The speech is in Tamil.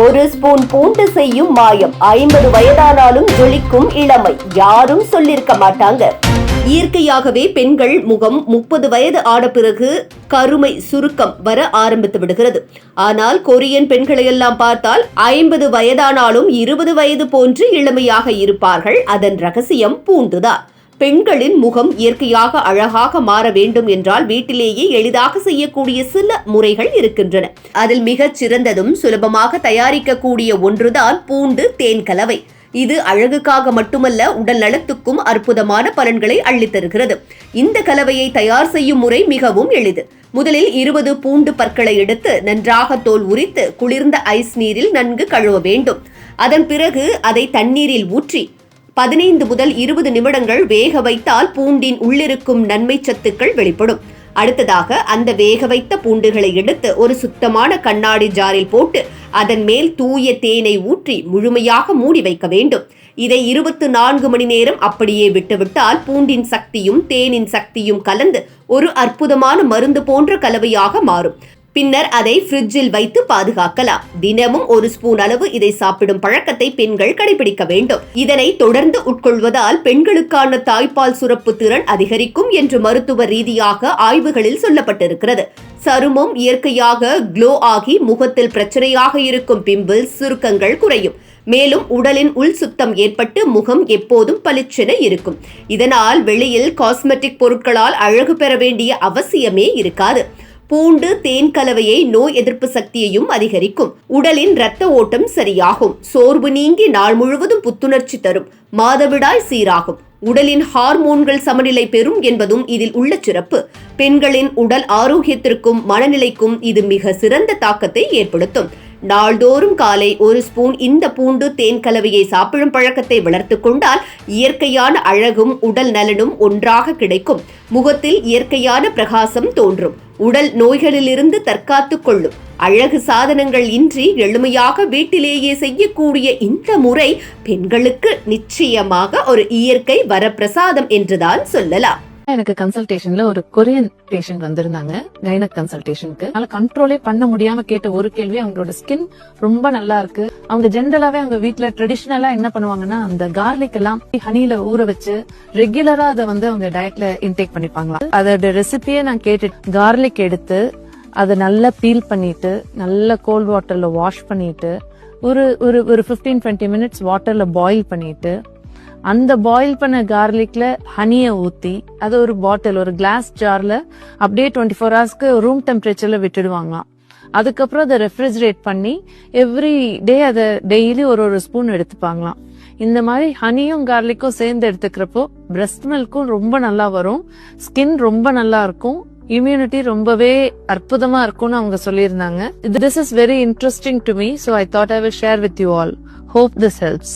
ஒரு ஸ்பூன் பூண்டு செய்யும் மாயம். ஐம்பது வயதானாலும் ஜொலிக்கும் இளமை. யாரும் சொல்லிருக்க மாட்டாங்க. இயற்கையாகவே பெண்கள் முகம் முப்பது வயது ஆன பிறகு கருமை சுருக்கம் வர ஆரம்பித்து விடுகிறது. ஆனால் கொரியன் பெண்களையெல்லாம் பார்த்தால் ஐம்பது வயதானாலும் இருபது வயது போன்று இளமையாக இருப்பார்கள். அதன் ரகசியம் பூண்டுதான். பெண்களின் முகம் இயற்கையாக அழகாக மாற வேண்டும் என்றால் வீட்டிலேயே எளிதாக செய்யக்கூடிய சில முறைகள் இருக்கின்றன. அதில் மிகச் சிறந்ததும் சுலபமாக தயாரிக்கக்கூடிய ஒன்றுதான் பூண்டு தேன் கலவை. இது அழகுக்காக மட்டுமல்ல உடல் நலத்துக்கும் அற்புதமான பலன்களை அள்ளித்தருகிறது இந்த கலவையை தயார் செய்யும் முறை மிகவும் எளிது. முதலில் இருபது பூண்டு பற்களை எடுத்து நன்றாக தோல் உரித்து குளிர்ந்த ஐஸ் நீரில் நன்கு கழுவ வேண்டும். அதன் பிறகு அதை தண்ணீரில் ஊற்றி பதினைந்து முதல் இருபது நிமிடங்கள் வேக வைத்தால் பூண்டின் உள்ளிருக்கும் நன்மை சத்துக்கள் வெளிப்படும். அடுத்ததாக அந்த வேக வைத்த பூண்டுகளை எடுத்து ஒரு சுத்தமான கண்ணாடி ஜாரில் போட்டு அதன் மேல் தூய தேனை ஊற்றி முழுமையாக மூடி வைக்க வேண்டும். இதை இருபத்து நான்கு மணி நேரம் அப்படியே விட்டுவிட்டால் பூண்டின் சக்தியும் தேனின் சக்தியும் கலந்து ஒரு அற்புதமான மருந்து போன்ற கலவையாக மாறும். பின்னர் அதை ஃப்ரிட்ஜில் வைத்து பாதுகாக்கலாம். தினமும் ஒரு ஸ்பூன் அளவு இதை சாப்பிடும் பழக்கத்தை பெண்கள் கடைபிடிக்க வேண்டும். இதனை தொடர்ந்து உட்கொள்வதால் பெண்களுக்கான தாய்ப்பால் சுரப்பு திறன் அதிகரிக்கும் என்று மருத்துவ ரீதியாக ஆய்வுகளில் சொல்லப்பட்டிருக்கிறது. சருமம் இயற்கையாக க்ளோ ஆகி முகத்தில் பிரச்சனையாக இருக்கும் பிம்பிள்ஸ் சுருக்கங்கள் குறையும். மேலும் உடலின் உள் சுத்தம் ஏற்பட்டு முகம் எப்போதும் பளிச்சென இருக்கும். இதனால் வெளியில் காஸ்மெட்டிக் பொருட்களால் அழகு பெற வேண்டிய அவசியமே இருக்காது. பூண்டு தேன் கலவையை நோய் எதிர்ப்பு சக்தியையும் அதிகரிக்கும். உடலின் இரத்த ஓட்டம் சரியாகும். சோர்வு நீங்கி நாள் முழுவதும் புத்துணர்ச்சி தரும். மாதவிடாய் சீராகும். உடலின் ஹார்மோன்கள் சமநிலை பெறும் என்பதும் இதில் உள்ள சிறப்பு. பெண்களின் உடல் ஆரோக்கியத்திற்கும் மனநிலைக்கும் இது மிக சிறந்த தாக்கத்தை ஏற்படுத்தும். நாள்தோறும் காலை ஒரு ஸ்பூன் இந்த பூண்டு தேன் கலவையை சாப்பிடும் பழக்கத்தை வளர்த்து கொண்டால் இயற்கையான அழகும் உடல் நலனும் ஒன்றாக கிடைக்கும். முகத்தில் இயற்கையான பிரகாசம் தோன்றும். உடல் நோய்களிலிருந்து தற்காத்துக் கொள்ளும். அழகு சாதனங்கள் இன்றி எளிமையாக வீட்டிலேயே செய்யக்கூடிய இந்த முறை பெண்களுக்கு நிச்சயமாக ஒரு இயற்கை வரப்பிரசாதம் என்றுதான் சொல்லலாம். எனக்கு கன்சல்டேஷன்ல ஒரு கொரியன் பேஷண்ட் வந்திருந்தாங்க கைனக் கன்சல்டேஷனுக்கு அதனால கண்ட்ரோலே பண்ண முடியாம கேட்ட ஒரு கேள்வி அவங்களோட ஸ்கின் ரொம்ப நல்லா இருக்கு. அவங்க ஜென்ரலாவே அவங்க வீட்டுல ட்ரெடிஷனலா என்ன பண்ணுவாங்கன்னா அந்த கார்லிக் எல்லாம் ஹனியில ஊற வச்சு ரெகுலரா அதை வந்து அவங்க டயட்ல இன்டேக் பண்ணிப்பாங்களா. அதோட ரெசிபியை நான் கேட்டு கார்லிக் எடுத்து அதை நல்லா பீல் பண்ணிட்டு நல்ல கோல்ட் வாட்டர்ல வாஷ் பண்ணிட்டு ஒரு ஒரு ஒரு ஃபிஃப்டீன் டுவெண்ட்டி மினிட்ஸ் வாட்டர்ல பாயில் பண்ணிட்டு அந்த பாயில் பண்ண கார்லிக்ல ஹனியை ஊத்தி அது ஒரு பாட்டில் ஒரு கிளாஸ் ஜார்ல அப்படியே டுவெண்ட்டி ஃபோர் ஹவர்ஸ்க்கு ரூம் டெம்பரேச்சர்ல விட்டுடுவாங்களாம். அதுக்கப்புறம் அதை ரெஃப்ரிஜரேட் பண்ணி எவ்ரி டே அதை டெய்லி ஒரு ஒரு ஸ்பூன் எடுத்துப்பாங்களாம். இந்த மாதிரி ஹனியும் கார்லிக்கும் சேர்ந்து எடுத்துக்கிறப்போ பிரஸ்ட் மில்க்கும் ரொம்ப நல்லா வரும் ஸ்கின் ரொம்ப நல்லா இருக்கும் இம்யூனிட்டி ரொம்பவே அற்புதமா இருக்கும்னு அவங்க சொல்லியிருந்தாங்க. This is very interesting to me so I thought I will share with you all hope this helps